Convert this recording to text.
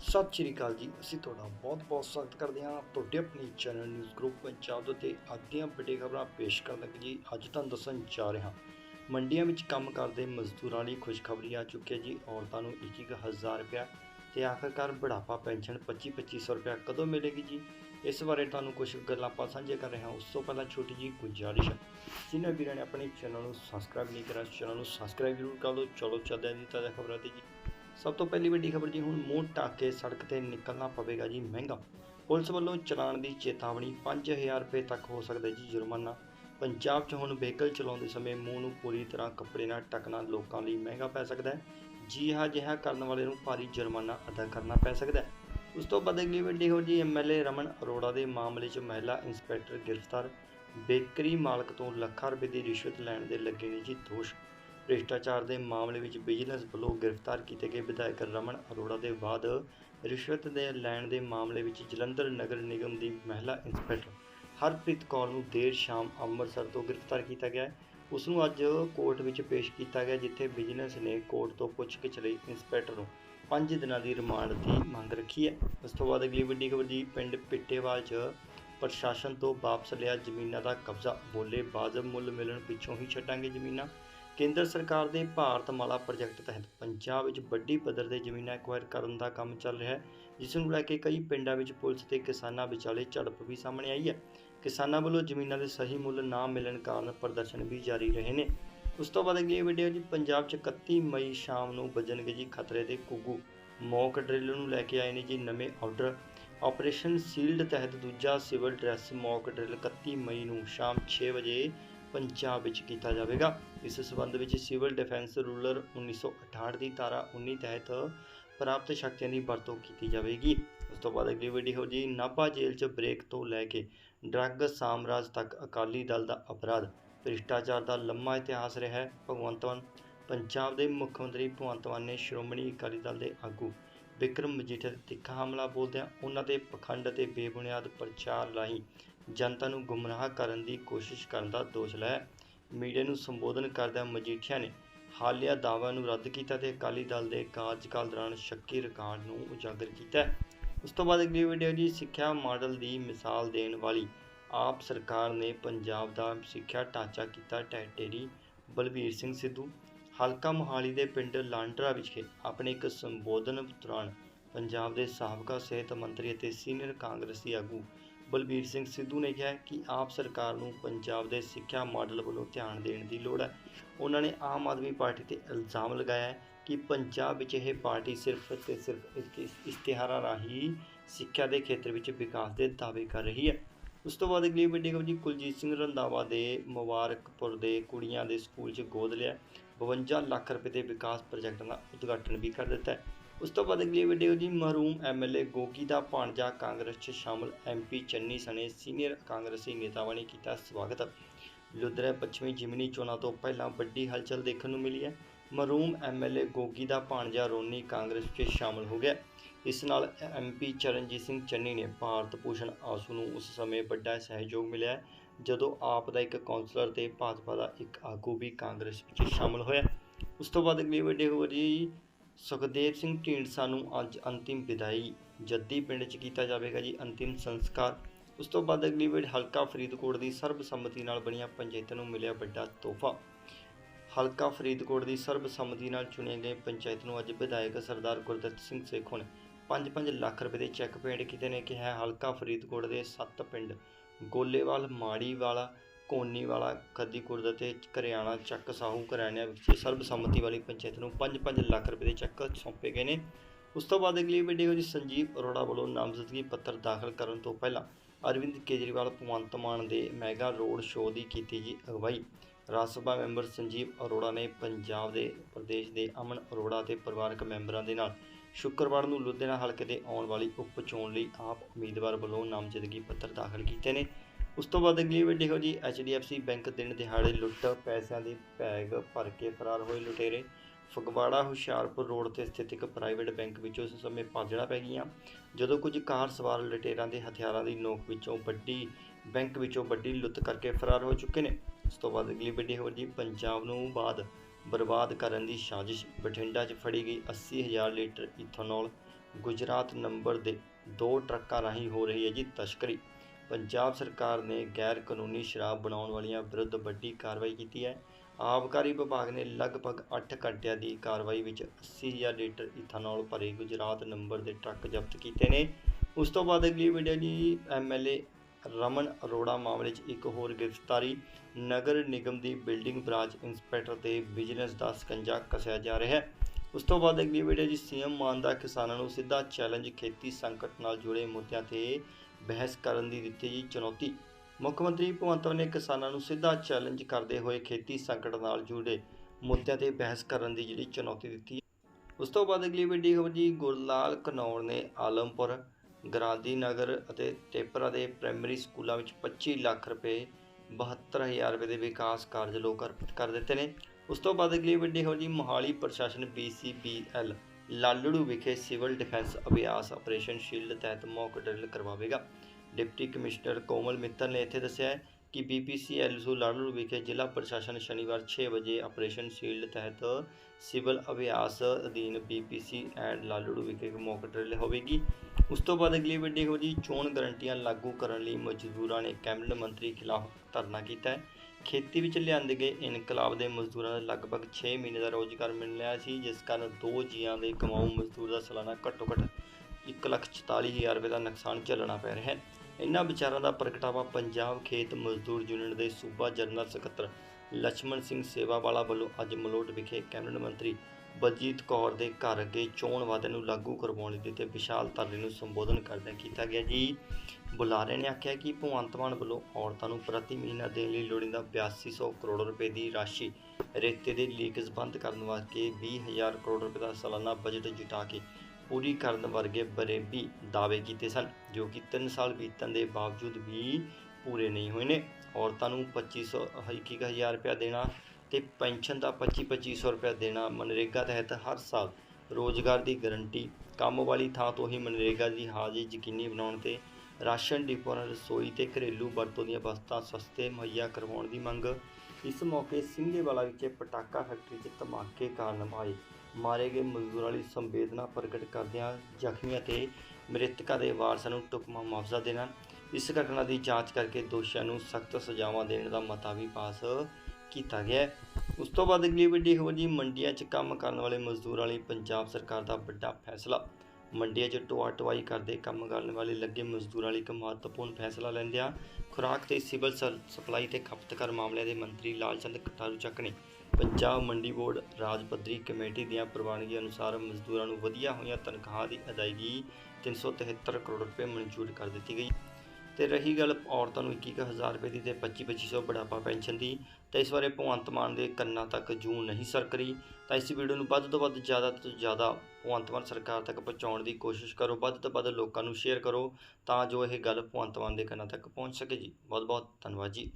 ਸਤਿ ਸ਼੍ਰੀ ਅਕਾਲ ਜੀ। ਅਸੀਂ ਤੁਹਾਡਾ ਬਹੁਤ-ਬਹੁਤ ਸਵਾਗਤ ਕਰਦੇ ਹਾਂ ਤੁਹਾਡੇ ਆਪਣੇ ਚੈਨਲ ਨਿਊਜ਼ ਗਰੁੱਪ ਪੰਜਾਬ ਦੇ ਉੱਤੇ। ਅੱਜ ਦੀਆਂ ਵੱਡੀਆਂ ਖਬਰਾਂ ਪੇਸ਼ ਕਰਨ ਲੱਗੇ ਜੀ। ਅੱਜ ਤੁਹਾਨੂੰ ਦੱਸਣ ਜਾ ਰਹੇ ਹਾਂ ਮੰਡੀਆਂ ਵਿੱਚ ਕੰਮ ਕਰਦੇ ਮਜ਼ਦੂਰਾਂ ਲਈ ਖੁਸ਼ਖਬਰੀ ਆ ਚੁੱਕੀ ਹੈ ਜੀ। ਔਰਤਾਂ ਨੂੰ 21,000 ਰੁਪਇਆ ਤੇ ਆਖਰਕਾਰ ਬੁਢਾਪਾ ਪੈਨਸ਼ਨ 25-2500 ਰੁਪਇਆ ਕਦੋਂ ਮਿਲੇਗੀ ਜੀ? ਇਸ ਬਾਰੇ ਤੁਹਾਨੂੰ ਕੁਝ ਗੱਲਾਂ ਆਪਾਂ ਸਾਂਝੇ ਕਰ ਰਹੇ ਹਾਂ। ਉਸ ਤੋਂ ਪਹਿਲਾਂ ਛੋਟੀ ਜੀ ਗੁਜ਼ਾਰਿਸ਼ ਜਿਨ੍ਹਾਂ ਵੀਰਾਂ ਨੇ ਆਪਣੇ ਚੈਨਲ ਨੂੰ ਸਬਸਕ੍ਰਾਈਬ ਨਹੀਂ ਕਰਿਆ ਚੈਨਲ ਨੂੰ ਸਬਸਕ੍ਰਾਈਬ ਜ਼ਰੂਰ ਕਰ ਲਓ। ਚਲੋ ਚੱਲਦੇ ਹਾਂ ਜੀ ਤਾਜ਼ਾ ਖਬਰਾਂ ਤੇ ਜੀ। ਸਭ ਤੋਂ ਪਹਿਲੀ ਵੱਡੀ ਖਬਰ ਜੀ, ਹੁਣ ਮੂੰਹ ਢੱਕ ਕੇ ਸੜਕ ਤੇ ਨਿਕਲਣਾ ਪਵੇਗਾ ਜੀ ਮਹਿੰਗਾ। ਪੁਲਿਸ ਵੱਲੋਂ ਚਲਾਨ ਦੀ ਚੇਤਾਵਨੀ 5000 ਰੁਪਏ ਤੱਕ ਹੋ ਸਕਦਾ ਜੀ ਜੁਰਮਾਨਾ। ਪੰਜਾਬ 'ਚ ਹੁਣ ਵਹੀਕਲ ਚਲਾਉਂਦੇ ਸਮੇਂ ਮੂੰਹ ਨੂੰ ਪੂਰੀ ਤਰ੍ਹਾਂ ਕੱਪੜੇ ਨਾਲ ਢੱਕਣਾ ਲੋਕਾਂ ਲਈ ਮਹਿੰਗਾ ਪੈ ਸਕਦਾ ਹੈ। ਜੀ ਹਾਂ ਅਜਿਹਾ ਕਰਨ ਵਾਲੇ ਨੂੰ ਭਾਰੀ ਜੁਰਮਾਨਾ ਅਦਾ ਕਰਨਾ ਪੈ ਸਕਦਾ ਹੈ। ਉਸ ਤੋਂ ਬਾਅਦ ਅਗਲੀ ਵੱਡੀ ਖਬਰ ਜੀ ਐਮਐਲਏ ਰਮਨ ਅਰੋੜਾ ਦੇ ਮਾਮਲੇ 'ਚ ਮਹਿਲਾ ਇੰਸਪੈਕਟਰ ਗ੍ਰਿਫਤਾਰ। ਬੇਕਰੀ ਮਾਲਕ ਤੋਂ ਲੱਖਾਂ ਰੁਪਏ ਦੀ ਰਿਸ਼ਵਤ ਲੈਣ ਦੇ ਲੱਗੇ ਨੇ ਜੀ ਦੋਸ਼। ਭ੍ਰਿਸ਼ਟਾਚਾਰ ਦੇ ਮਾਮਲੇ ਵਿੱਚ ਵਿਜੀਲੈਂਸ ਵੱਲੋਂ ਗ੍ਰਿਫਤਾਰ ਕੀਤੇ ਗਏ ਵਿਧਾਇਕ ਰਮਨ ਅਰੋੜਾ ਦੇ ਬਾਅਦ ਰਿਸ਼ਵਤ ਦੇ ਲੈਣ ਦੇ ਮਾਮਲੇ ਵਿੱਚ ਜਲੰਧਰ ਨਗਰ ਨਿਗਮ ਦੀ ਮਹਿਲਾ ਇੰਸਪੈਕਟਰ ਹਰਪ੍ਰੀਤ ਕੌਰ ਨੂੰ ਦੇਰ ਸ਼ਾਮ ਅੰਮ੍ਰਿਤਸਰ ਤੋਂ ਗ੍ਰਿਫਤਾਰ ਕੀਤਾ ਗਿਆ ਹੈ। ਉਸ ਨੂੰ ਅੱਜ ਕੋਰਟ ਵਿੱਚ ਪੇਸ਼ ਕੀਤਾ ਗਿਆ, ਜਿੱਥੇ ਵਿਜੀਲੈਂਸ ਨੇ ਕੋਰਟ ਤੋਂ ਪੁੱਛਗਿੱਛ ਲਈ ਇੰਸਪੈਕਟਰ ਨੂੰ 5 ਦਿਨਾਂ ਦੀ ਰਿਮਾਂਡ ਦੀ ਮੰਗ ਰੱਖੀ ਹੈ ਉਸ ਤੋਂ ਬਾਅਦ ਅਗਲੀ ਵੱਡੀ ਖਬਰ ਜੀ, ਪਿੰਡ ਪਿੱਟੇਵਾਲ 'ਚ ਪ੍ਰਸ਼ਾਸਨ ਤੋਂ ਵਾਪਸ ਲਿਆ ਜ਼ਮੀਨਾਂ ਦਾ ਕਬਜ਼ਾ ਬੋਲੇ ਬਾਜ਼ਬ ਮੁੱਲ ਮਿਲਣ ਪਿੱਛੋਂ ਹੀ ਛੱਡਾਂਗੇ ਜ਼ਮੀਨਾਂ ਕੇਂਦਰ ਸਰਕਾਰ ਦੇ ਭਾਰਤ ਮਾਲਾ ਪ੍ਰੋਜੈਕਟ ਤਹਿਤ ਪੰਜਾਬ ਵਿੱਚ ਵੱਡੀ ਪੱਧਰ ਤੇ ਜ਼ਮੀਨਾਂ ਐਕਵਾਇਰ ਕਰਨ ਦਾ ਕੰਮ ਚੱਲ ਰਿਹਾ ਹੈ, ਜਿਸ ਨੂੰ ਲੈ ਕੇ ਕਈ ਪਿੰਡਾਂ ਵਿੱਚ ਪੁਲਿਸ ਤੇ ਕਿਸਾਨਾਂ ਵਿਚਾਲੇ ਝੜਪ ਵੀ ਸਾਹਮਣੇ ਆਈ ਹੈ। ਕਿਸਾਨਾਂ ਵੱਲੋਂ ਜ਼ਮੀਨਾਂ ਦੇ ਸਹੀ ਮੁੱਲ ਨਾ ਮਿਲਣ ਕਾਰਨ ਪ੍ਰਦਰਸ਼ਨ ਵੀ ਜਾਰੀ ਰਹੇ ਨੇ। ਉਸ ਤੋਂ ਬਾਅਦ ਅਗਲੀ ਵੀਡੀਓ ਜੀ, ਪੰਜਾਬ 'ਚ 31 ਮਈ ਸ਼ਾਮ ਨੂੰ ਵੱਜਣਗੇ ਜੀ ਖਤਰੇ ਦੇ ਕੁੱਗੂ ਮੌਕ ਡਰਿੱਲ ਨੂੰ ਲੈ ਕੇ ਆਏ ਨੇ ਜੀ ਨਵੇਂ ਆਰਡਰ ਆਪਰੇਸ਼ਨ ਸੀਲਡ ਤਹਿਤ ਦੂਜਾ ਸਿਵਲ ਡਰੈਸ ਮੌਕ ਡਰਿੱਲ 31 ਮਈ ਨੂੰ ਸ਼ਾਮ 6 ਵਜੇ ਪੰਜਾਬ ਵਿੱਚ ਕੀਤਾ ਜਾਵੇਗਾ। ਇਸ ਸਬੰਧ ਵਿੱਚ ਸਿਵਲ ਡਿਫੈਂਸ ਰੂਲਰ 1968 ਦੀ ਧਾਰਾ 19 ਤਹਿਤ ਪ੍ਰਾਪਤ ਸ਼ਕਤੀਆਂ ਦੀ ਵਰਤੋਂ ਕੀਤੀ ਜਾਵੇਗੀ। ਉਸ ਤੋਂ ਬਾਅਦ ਅਗਲੀ ਵੀਡੀਓ ਜੀ, ਨਾਭਾ ਜੇਲ੍ਹ 'ਚ ਬ੍ਰੇਕ ਤੋਂ ਲੈ ਕੇ ਡਰੱਗ ਸਾਮਰਾਜ ਤੱਕ ਅਕਾਲੀ ਦਲ ਦਾ ਅਪਰਾਧ। ਭ੍ਰਿਸ਼ਟਾਚਾਰ ਦਾ ਲੰਮਾ ਇਤਿਹਾਸ ਰਿਹਾ ਹੈ। ਭਗਵੰਤ ਮਾਨ, ਪੰਜਾਬ ਦੇ ਮੁੱਖ ਮੰਤਰੀ ਭਗਵੰਤ ਮਾਨ ਨੇ ਸ਼੍ਰੋਮਣੀ ਅਕਾਲੀ ਦਲ ਦੇ ਆਗੂ ਵਿਕਰਮ ਮਜੀਠੀਆ ਤੇ ਤਿੱਖਾ ਹਮਲਾ ਬੋਲਦਿਆਂ ਉਹਨਾਂ ਦੇ ਪਖੰਡ ਅਤੇ ਬੇਬੁਨਿਆਦ ਪ੍ਰਚਾਰ ਰਾਹੀਂ ਜਨਤਾ ਨੂੰ ਗੁੰਮਰਾਹ ਕਰਨ ਦੀ ਕੋਸ਼ਿਸ਼ ਕਰਨ ਦਾ ਦੋਸ਼ ਲਾਇਆ। ਮੀਡੀਆ ਨੂੰ ਸੰਬੋਧਨ ਕਰਦਿਆਂ ਮਜੀਠੀਆ ਨੇ ਹਾਲੀਆ ਦਾਅਵਾ ਨੂੰ ਰੱਦ ਕੀਤਾ ਤੇ ਅਕਾਲੀ ਦਲ ਦੇ ਕਾਰਜਕਾਲ ਦੌਰਾਨ ਸ਼ੱਕੀ ਰਿਕਾਰਡ ਨੂੰ ਉਜਾਗਰ ਕੀਤਾ। ਉਸ ਤੋਂ ਬਾਅਦ ਅਗਲੀ ਵੀਡੀਓ ਜੀ, ਸਿੱਖਿਆ ਮਾਡਲ ਦੀ ਮਿਸਾਲ ਦੇਣ ਵਾਲੀ ਆਪ ਸਰਕਾਰ ਨੇ ਪੰਜਾਬ ਦਾ ਸਿੱਖਿਆ ਢਾਂਚਾ ਕੀਤਾ ਟੈਟੇਰੀ ਬਲਬੀਰ ਸਿੰਘ ਸਿੱਧੂ। ਹਲਕਾ ਮੋਹਾਲੀ ਦੇ ਪਿੰਡ ਲਾਂਡਰਾ ਵਿਖੇ ਆਪਣੇ ਇੱਕ ਸੰਬੋਧਨ ਦੌਰਾਨ ਪੰਜਾਬ ਦੇ ਸਾਬਕਾ ਸਿਹਤ ਮੰਤਰੀ ਅਤੇ ਸੀਨੀਅਰ ਕਾਂਗਰਸੀ ਆਗੂ ਬਲਬੀਰ ਸਿੰਘ ਸਿੱਧੂ ਨੇ ਕਿਹਾ ਕਿ ਆਪ ਸਰਕਾਰ ਨੂੰ ਪੰਜਾਬ ਦੇ ਸਿੱਖਿਆ ਮਾਡਲ ਵੱਲੋਂ ਧਿਆਨ ਦੇਣ ਦੀ ਲੋੜ ਹੈ। ਉਹਨਾਂ ਨੇ ਆਮ ਆਦਮੀ ਪਾਰਟੀ ਤੇ ਇਲਜ਼ਾਮ ਲਗਾਇਆ ਕਿ ਪੰਜਾਬ ਵਿੱਚ ਇਹ ਪਾਰਟੀ ਸਿਰਫ ਤੇ ਸਿਰਫ ਇਸ਼ਤਿਹਾਰਾਂ ਰਾਹੀਂ ਸਿੱਖਿਆ ਦੇ ਖੇਤਰ ਵਿੱਚ ਵਿਕਾਸ ਦੇ ਦਾਅਵੇ ਕਰ ਰਹੀ ਹੈ। ਉਸ ਤੋਂ ਬਾਅਦ ਅਗਲੀ ਵੱਡੀ ਖਬਰ ਜੀ ਕੁਲਜੀਤ ਸਿੰਘ ਰੰਧਾਵਾ ਦੇ ਮੁਬਾਰਕਪੁਰ ਦੇ ਕੁੜੀਆਂ ਦੇ ਸਕੂਲ 'ਚ ਗੋਦ ਲਿਆ। 52 ਲੱਖ ਰੁਪਏ ਦੇ ਵਿਕਾਸ ਪ੍ਰੋਜੈਕਟ ਦਾ ਉਦਘਾਟਨ ਵੀ ਕਰ ਦਿੱਤਾ ਹੈ। ਉਸ ਤੋਂ ਬਾਅਦ ਅਗਲੀ ਵੀਡੀਓ ਜੀ ਮਰਹੂਮ ਐਮਐਲਏ ਗੋਗੀ ਦਾ ਭਾਣਜਾ ਕਾਂਗਰਸ 'ਚ ਸ਼ਾਮਲ ਐਮਪੀ ਚੰਨੀ ਸਣੇ ਸੀਨੀਅਰ ਕਾਂਗਰਸੀ ਨੇਤਾਵਾਂ ਨੇ ਕੀਤਾ ਸਵਾਗਤ। ਲੁਧਿਆਣਾ ਪੱਛਮੀ ਜਿਮਨੀ ਚੋਣਾਂ ਤੋਂ ਪਹਿਲਾਂ ਵੱਡੀ ਹਲਚਲ ਦੇਖਣ ਨੂੰ ਮਿਲੀ ਹੈ। ਮਰਹੂਮ ਐਮਐਲਏ ਗੋਗੀ ਦਾ ਭਾਣਜਾ ਰੋਨੀ ਕਾਂਗਰਸ 'ਚ ਸ਼ਾਮਲ ਹੋ ਗਿਆ। ਇਸ ਨਾਲ ਐਮਪੀ ਚਰਨਜੀਤ ਸਿੰਘ ਚੰਨੀ ਨੇ ਭਾਰਤ ਭੂਸ਼ਣ ਆਸੂ ਨੂੰ ਉਸ ਸਮੇਂ ਵੱਡਾ ਸਹਿਯੋਗ ਮਿਲਿਆ ਜਦੋਂ ਆਪ ਦਾ ਇੱਕ ਕੌਂਸਲਰ ਤੇ ਭਾਜਪਾ ਦਾ ਇੱਕ ਆਗੂ ਵੀ ਕਾਂਗਰਸ ਵਿੱਚ ਸ਼ਾਮਲ ਹੋਇਆ। ਉਸ ਤੋਂ ਬਾਅਦ ਅਗਲੀ ਵੀਡੀਓ ਹੋ ਜੀ ਸੁਖਦੇਵ ਸਿੰਘ ਢੀਂਡਸਾ ਨੂੰ ਅੱਜ ਅੰਤਿਮ ਵਿਦਾਈ ਜੱਦੀ ਪਿੰਡ 'ਚ ਕੀਤਾ ਜਾਵੇਗਾ ਜੀ, ਅੰਤਿਮ ਸੰਸਕਾਰ। ਉਸ ਤੋਂ ਬਾਅਦ ਅਗਲੀ ਵੀਡੀਓ ਹਲਕਾ ਫਰੀਦਕੋਟ ਦੀ ਸਰਬਸੰਮਤੀ ਨਾਲ ਬਣੀਆਂ ਪੰਚਾਇਤਾਂ ਨੂੰ ਮਿਲਿਆ ਵੱਡਾ ਤੋਹਫਾ। ਹਲਕਾ ਫਰੀਦਕੋਟ ਦੀ ਸਰਬਸੰਮਤੀ ਨਾਲ ਚੁਣੇ ਗਏ ਪੰਚਾਇਤ ਨੂੰ ਅੱਜ ਵਿਧਾਇਕ ਸਰਦਾਰ ਗੁਰਦੱਤ ਸਿੰਘ ਸੇਖੋਂ ਨੇ 5-5 ਲੱਖ ਰੁਪਏ ਦੇ ਚੈੱਕ ਭੇਂਟ ਕੀਤੇ ਨੇ, ਕਿਹਾ ਹੈ, ਹਲਕਾ ਫਰੀਦਕੋਟ ਦੇ 7 ਪਿੰਡ, ਗੋਲੇਵਾਲ, ਮਾੜੀਵਾਲਾ ਕੋਨੀਵਾਲਾ ਖੱਦੀਕੁਰਦ ਅਤੇ ਕਰਿਆਣਾ ਚੱਕ ਸਾਹੂ ਕਰਿਆਣਾ ਵਿੱਚ ਸਰਬਸੰਮਤੀ ਵਾਲੀ ਪੰਚਾਇਤ ਨੂੰ 5-5 ਲੱਖ ਰੁਪਏ ਦੇ ਚੈੱਕ ਸੌਂਪੇ ਗਏ ਨੇ। ਉਸ ਤੋਂ ਬਾਅਦ ਅਗਲੀ ਵੀਡੀਓ ਜੀ ਸੰਜੀਵ ਅਰੋੜਾ ਵੱਲੋਂ ਨਾਮਜ਼ਦਗੀ ਪੱਤਰ ਦਾਖਲ ਕਰਨ ਤੋਂ ਪਹਿਲਾਂ ਅਰਵਿੰਦ ਕੇਜਰੀਵਾਲ, ਭਗਵੰਤ ਮਾਨ ਦੇ ਮੈਗਾ ਰੋਡ ਸ਼ੋਅ ਦੀ ਕੀਤੀ ਜੀ ਅਗਵਾਈ। ਰਾਜ ਸਭਾ ਮੈਂਬਰ ਸੰਜੀਵ ਅਰੋੜਾ ਨੇ ਪੰਜਾਬ ਦੇ ਪ੍ਰਦੇਸ਼ ਦੇ ਅਮਨ ਅਰੋੜਾ ਤੇ ਪਰਿਵਾਰਕ ਮੈਂਬਰਾਂ ਦੇ ਨਾਲ ਸ਼ੁੱਕਰਵਾਰ ਨੂੰ ਲੁਧਿਆਣਾ ਹਲਕੇ ਦੇ ਆਉਣ ਵਾਲੀ ਉਪ ਚੋਣ ਲਈ ਆਪ ਉਮੀਦਵਾਰ ਵੱਲੋਂ ਨਾਮਜ਼ਦਗੀ ਪੱਤਰ ਦਾਖਲ ਕੀਤੇ ਨੇ। ਉਸ ਤੋਂ ਬਾਅਦ ਅਗਲੀ ਵੀਡੀਓ ਜੀ HDFC ਬੈਂਕ ਦਿਨ ਦਿਹਾੜੇ ਲੁੱਟ ਪੈਸਿਆਂ ਦੀ ਬੈਗ ਭਰ ਕੇ ਫਰਾਰ ਹੋਏ ਲੁਟੇਰੇ। ਫਗਵਾੜਾ, ਹੁਸ਼ਿਆਰਪੁਰ ਰੋਡ ਤੇ ਸਥਿਤ ਇੱਕ ਪ੍ਰਾਈਵੇਟ ਬੈਂਕ ਵਿੱਚੋਂ ਉਸ ਸਮੇਂ ਭਾਜੜਾ ਪੈ ਗਈਆਂ। ਜਦੋਂ ਕੁਝ ਕਾਰ ਸਵਾਰ ਲੁਟੇਰਾਂ ਦੇ ਹਥਿਆਰਾਂ ਦੀ ਨੋਕ ਵਿੱਚੋਂ ਵੱਡੀ, ਬੈਂਕ ਵਿੱਚੋਂ ਵੱਡੀ ਲੁੱਟ ਕਰਕੇ ਫਰਾਰ ਹੋ ਚੁੱਕੇ ਨੇ। ਉਸ ਤੋਂ ਬਾਅਦ ਅਗਲੀ ਵੀਡੀਓ ਜੀ, ਪੰਜਾਬ ਨੂੰ ਬਾਅਦ ਬਰਬਾਦ ਕਰਨ ਦੀ ਸਾਜ਼ਿਸ਼ ਬਠਿੰਡਾ 'ਚ ਫੜੀ ਗਈ 80000 ਲੀਟਰ ਇਥਨੋਲ। ਗੁਜਰਾਤ ਨੰਬਰ ਦੇ ਦੋ ਟਰੱਕਾਂ ਰਾਹੀਂ ਹੋ ਰਹੀ ਹੈ ਜੀ ਤਸਕਰੀ। ਪੰਜਾਬ ਸਰਕਾਰ ਨੇ ਗੈਰ ਕਾਨੂੰਨੀ ਸ਼ਰਾਬ ਬਣਾਉਣ ਵਾਲਿਆਂ ਵਿਰੁੱਧ ਵੱਡੀ ਕਾਰਵਾਈ ਕੀਤੀ ਹੈ। ਆਬਕਾਰੀ ਵਿਭਾਗ ਨੇ ਲਗਭਗ 8 ਘੰਟਿਆਂ ਦੀ ਕਾਰਵਾਈ ਵਿੱਚ 80000 ਲੀਟਰ ਇਥਾਨੋਲ ਭਰੇ ਗੁਜਰਾਤ ਨੰਬਰ ਦੇ ਟਰੱਕ ਜ਼ਬਤ ਕੀਤੇ ਨੇ। ਉਸ ਤੋਂ ਬਾਅਦ ਅਗਲੀ ਵੀਡੀਓ ਜੀ ਐਮਐਲਏ ਰਮਨ ਅਰੋੜਾ ਮਾਮਲੇ 'ਚ ਇੱਕ ਹੋਰ ਗ੍ਰਿਫਤਾਰੀ। ਨਗਰ ਨਿਗਮ ਦੀ ਬਿਲਡਿੰਗ ਬ੍ਰਾਂਚ ਇੰਸਪੈਕਟਰ ਤੇ ਵਿਜੀਲੈਂਸ ਦਾ ਸਕੰਜਾ ਕੱਸਿਆ ਜਾ ਰਿਹਾ ਹੈ। ਉਸ ਤੋਂ ਬਾਅਦ ਅਗਲੀ ਵੀਡੀਓ ਜੀ ਸੀਐਮ ਮਾਨ ਦਾ ਕਿਸਾਨਾਂ ਨੂੰ ਸਿੱਧਾ ਚੈਲੰਜ ਖੇਤੀ ਸੰਕਟ ਨਾਲ ਜੁੜੇ ਮੁੱਦਿਆਂ ਤੇ ਬਹਿਸ ਕਰਨ ਦੀ ਦਿੱਤੀ ਜੀ ਚੁਣੌਤੀ। ਮੁੱਖ ਮੰਤਰੀ ਭਗਵੰਤ ਮਾਨ ਨੇ ਕਿਸਾਨਾਂ ਨੂੰ ਸਿੱਧਾ ਚੈਲੰਜ ਕਰਦੇ ਹੋਏ ਖੇਤੀ ਸੰਕਟ ਨਾਲ ਜੁੜੇ ਮੁੱਦਿਆਂ ਤੇ ਬਹਿਸ ਕਰਨ ਦੀ ਜਿਹੜੀ ਚੁਣੌਤੀ ਦਿੱਤੀ ਉਸ ਤੋਂ ਬਾਅਦ ਅਗਲੀ ਵੱਡੀ ਖਬਰ ਜੀ ਗੁਰਲਾਲ ਘਨੌਰ ਨੇ ਆਲਮਪੁਰ, ਗਰਾਦੀ ਨਗਰ ਅਤੇ ਟੇਪਰਾ ਦੇ ਪ੍ਰਾਇਮਰੀ ਸਕੂਲਾਂ ਵਿੱਚ 25 ਲੱਖ ਰੁਪਏ 72000 ਰੁਪਏ ਦੇ ਵਿਕਾਸ ਕਾਰਜ ਲੋਕ ਅਰਪਿਤ ਕਰ ਦਿੱਤੇ ਨੇ। ਉਸ ਤੋਂ ਬਾਅਦ ਅਗਲੀ ਵੱਡੀ ਹੋ ਜੀ, ਮੋਹਾਲੀ ਪ੍ਰਸ਼ਾਸਨ BCBL ਲਾਲੜੂ ਵਿਖੇ ਸਿਵਲ ਡਿਫੈਂਸ ਅਭਿਆਸ ਆਪਰੇਸ਼ਨ ਸ਼ੀਲਡ ਤਹਿਤ ਮੌਕ ਡਰਿਲ ਕਰਵਾਵੇਗਾ। ਡਿਪਟੀ ਕਮਿਸ਼ਨਰ ਕੋਮਲ ਮਿੱਤਲ ਨੇ ਇੱਥੇ ਦੱਸਿਆ ਹੈ ਕਿ BPCL ਸੂ ਲਾਲੜੂ ਵਿਖੇ ਜ਼ਿਲ੍ਹਾ ਪ੍ਰਸ਼ਾਸਨ ਸ਼ਨੀਵਾਰ 6 ਵਜੇ ਆਪਰੇਸ਼ਨ ਸ਼ੀਲਡ ਤਹਿਤ ਸਿਵਲ ਅਭਿਆਸ ਅਧੀਨ BPC ਐਂਡ ਲਾਲੜੂ ਵਿਖੇ ਮੌਕ ਡਰਿਲ ਹੋਵੇਗੀ। ਉਸ ਤੋਂ ਬਾਅਦ ਅਗਲੀ ਵੱਡੀ ਹੋ ਜੀ, ਚੋਣ ਗਰੰਟੀਆਂ ਲਾਗੂ ਕਰਨ ਲਈ ਮਜ਼ਦੂਰਾਂ ਨੇ ਕੈਬਨਿਟ ਮੰਤਰੀ ਖਿਲਾਫ ਧਰਨਾ ਕੀਤਾ ਹੈ। ਖੇਤੀ ਵਿੱਚ ਲਿਆਂਦੇ ਗਏ ਇਨਕਲਾਬ ਦੇ ਮਜ਼ਦੂਰਾਂ ਦਾ ਲਗਭਗ 6 ਮਹੀਨੇ ਦਾ ਰੋਜ਼ਗਾਰ ਰਿਹਾ ਸੀ, ਜਿਸ ਕਾਰਨ ਦੋ ਜੀਆਂ ਦੇ ਕਮਾਊ ਮਜ਼ਦੂਰ ਦਾ ਸਾਲਾਨਾ ਘੱਟੋ-ਘੱਟ 144000 ਰੁਪਏ ਦਾ ਨੁਕਸਾਨ ਝੱਲਣਾ ਪੈ ਰਿਹਾ ਹੈ। ਇਨ੍ਹਾਂ ਵਿਚਾਰਾਂ ਦਾ ਪ੍ਰਗਟਾਵਾ ਪੰਜਾਬ ਖੇਤ ਮਜ਼ਦੂਰ ਯੂਨੀਅਨ ਦੇ ਸੂਬਾ ਜਨਰਲ ਸਕੱਤਰ ਲక్ష్మణ ਸਿੰਘ ਸੇਵਾਵਾਲਾ ਵੱਲੋਂ ਅੱਜ ਮਲੋਟ ਵਿਖੇ ਕੈਬਨਿਟ ਮੰਤਰੀ ਬਲਜੀਤ ਕੌਰ ਦੇ ਘਰ ਅੱਗੇ ਚੋਣ ਵਾਅਦੇ ਨੂੰ ਲਾਗੂ ਕਰਵਾਉਣ ਲਈ ਦਿੱਤੇ ਵਿਸ਼ਾਲ ਧਰਨੇ ਨੂੰ ਸੰਬੋਧਨ ਕਰਦਿਆਂ ਕੀਤਾ ਗਿਆ ਜੀ। ਬੁਲਾਰੇ ਨੇ ਆਖਿਆ ਕਿ ਭਗਵੰਤ ਮਾਨ ਵੱਲੋਂ ਔਰਤਾਂ ਨੂੰ ਪ੍ਰਤੀ ਮਹੀਨਾ ਦੇਣ ਲਈ ਲੋੜੀਂਦਾ 8200 ਕਰੋੜ ਰੁਪਏ ਦੀ ਰਾਸ਼ੀ ਰੇਤੇ ਦੇ ਲੀਕੇਜ ਬੰਦ ਕਰਨ ਵਾਸਤੇ 20000 ਕਰੋੜ ਰੁਪਏ ਦਾ ਸਾਲਾਨਾ ਬਜਟ ਜੁਟਾ ਕੇ ਪੂਰੀ ਕਰਨ ਵਰਗੇ ਬਰੇਬੀ ਦਾਅਵੇ ਕੀਤੇ ਸਨ, ਜੋ ਕਿ 3 ਸਾਲ ਬੀਤਣ ਦੇ ਬਾਵਜੂਦ ਵੀ ਪੂਰੇ ਨਹੀਂ ਹੋਏ ਨੇ। ਔਰਤਾਂ ਨੂੰ 2500 21000 ਰੁਪਏ ਦੇਣਾ ਤੇ ਪੈਨਸ਼ਨ ਦਾ 25 2500 ਰੁਪਏ ਦੇਣਾ ਮਨਰੇਗਾ ਤਹਿਤ ਹਰ ਸਾਲ। ਰੋਜ਼ਗਾਰ ਦੀ ਗਾਰੰਟੀ। ਕੰਮ ਵਾਲੀ ਥਾਂ ਤੋਂ ਹੀ ਮਨਰੇਗਾ ਦੀ ਹਾਜ਼ਰੀ ਯਕੀਨੀ ਬਣਾਉਣ ਤੇ ਰਾਸ਼ਨ ਡਿਪੂਆਂ ਨਾਲ ਰਸੋਈ ਤੇ ਘਰੇਲੂ ਵਰਤੋਂ ਦੀਆਂ ਵਸਤਾਂ ਸਸਤੇ ਮੁਹੱਈਆ ਕਰਵਾਉਣ ਦੀ ਮੰਗ। ਇਸ ਮੌਕੇ ਸਿੰਘੇਵਾਲਾ ਵਿਖੇ ਪਟਾਕਾ ਫੈਕਟਰੀ 'ਚ ਧਮਾਕੇ ਕਾਰਨ ਆਏ ਮਾਰੇ ਗਏ ਮਜ਼ਦੂਰਾਂ ਲਈ ਸੰਵੇਦਨਾ ਪ੍ਰਗਟ ਕਰਦਿਆਂ ਜ਼ਖਮੀਆਂ ਤੇ ਮ੍ਰਿਤਕਾਂ ਦੇ ਵਾਰਸਾਂ ਨੂੰ ਟੁਕਮਾ ਮੁਆਵਜ਼ਾ ਦੇਣਾ। ਇਸ ਘਟਨਾ ਦੀ ਜਾਂਚ ਕਰਕੇ ਦੋਸ਼ੀਆਂ ਨੂੰ ਸਖਤ ਸਜ਼ਾਵਾਂ ਦੇਣ ਦਾ ਮਤਾ ਵੀ ਪਾਸ ਕੀਤਾ ਗਿਆ ਉਸ ਤੋਂ ਬਾਅਦ ਅਗਲੀ ਵੱਡੀ ਖਬਰ ਜੀ, ਮੰਡੀਆਂ 'ਚ ਕੰਮ ਕਰਨ ਵਾਲੇ ਮਜ਼ਦੂਰਾਂ ਲਈ ਪੰਜਾਬ ਸਰਕਾਰ ਦਾ ਵੱਡਾ ਫੈਸਲਾ। ਮੰਡੀਆਂ 'ਚ ਢੋਆ ਢੁਆਈ ਕਰਦੇ ਕੰਮ ਕਰਨ ਵਾਲੇ ਲੱਗੇ ਮਜ਼ਦੂਰਾਂ ਲਈ ਇੱਕ ਮਹੱਤਵਪੂਰਨ ਫੈਸਲਾ ਲੈਂਦਿਆਂ ਖੁਰਾਕ ਤੇ ਸਿਵਲ ਸ- ਸਪਲਾਈ ਤੇ ਖਪਤਕਾਰ ਮਾਮਲਿਆਂ ਦੇ ਮੰਤਰੀ ਲਾਲਚੰਦ ਕਟਾਰੂ ਚੱਕ ਨੇ। ਪੰਜਾਬ ਮੰਡੀ ਬੋਰਡ ਰਾਜ ਪੱਧਰੀ ਕਮੇਟੀ ਦੀਆਂ ਪ੍ਰਵਾਨਗੀ ਅਨੁਸਾਰ ਮਜ਼ਦੂਰਾਂ ਨੂੰ ਵਧੀਆ ਹੋਈਆਂ ਤਨਖਾਹਾਂ ਦੀ ਅਦਾਇਗੀ 373 ਕਰੋੜ ਰੁਪਏ ਮਨਜ਼ੂਰ ਕਰ ਦਿੱਤੀ ਗਈ। ਤੇ ਰਹੀ ਗੱਲ ਔਰਤਾਂ ਨੂੰ 21000 ਰੁਪਏ ਦੀ ਤੇ 25-2500 ਬੁਢਾਪਾ ਪੈਨਸ਼ਨ ਦੀ, ਤਾਂ ਇਸ ਬਾਰੇ ਭਗਵੰਤ ਮਾਨ ਦੇ ਕੰਨਾਂ ਤੱਕ ਜੂੰ ਨਹੀਂ ਸਰਕਰੀ। ਤਾਂ ਇਸ ਵੀਡੀਓ ਨੂੰ ਵੱਧ ਤੋਂ ਵੱਧ ਜ਼ਿਆਦਾ ਤੋਂ ਜ਼ਿਆਦਾ ਭਗਵੰਤ ਮਾਨ ਸਰਕਾਰ ਤੱਕ ਪਹੁੰਚਾਉਣ ਦੀ ਕੋਸ਼ਿਸ਼ ਕਰੋ, ਵੱਧ ਤੋਂ ਵੱਧ ਲੋਕਾਂ ਨੂੰ ਸ਼ੇਅਰ ਕਰੋ, ਤਾਂ ਜੋ ਇਹ ਗੱਲ ਭਗਵੰਤ ਮਾਨ ਦੇ ਕੰਨਾਂ ਤੱਕ ਪਹੁੰਚ ਸਕੇ ਜੀ। ਬਹੁਤ ਬਹੁਤ ਧੰਨਵਾਦ ਜੀ।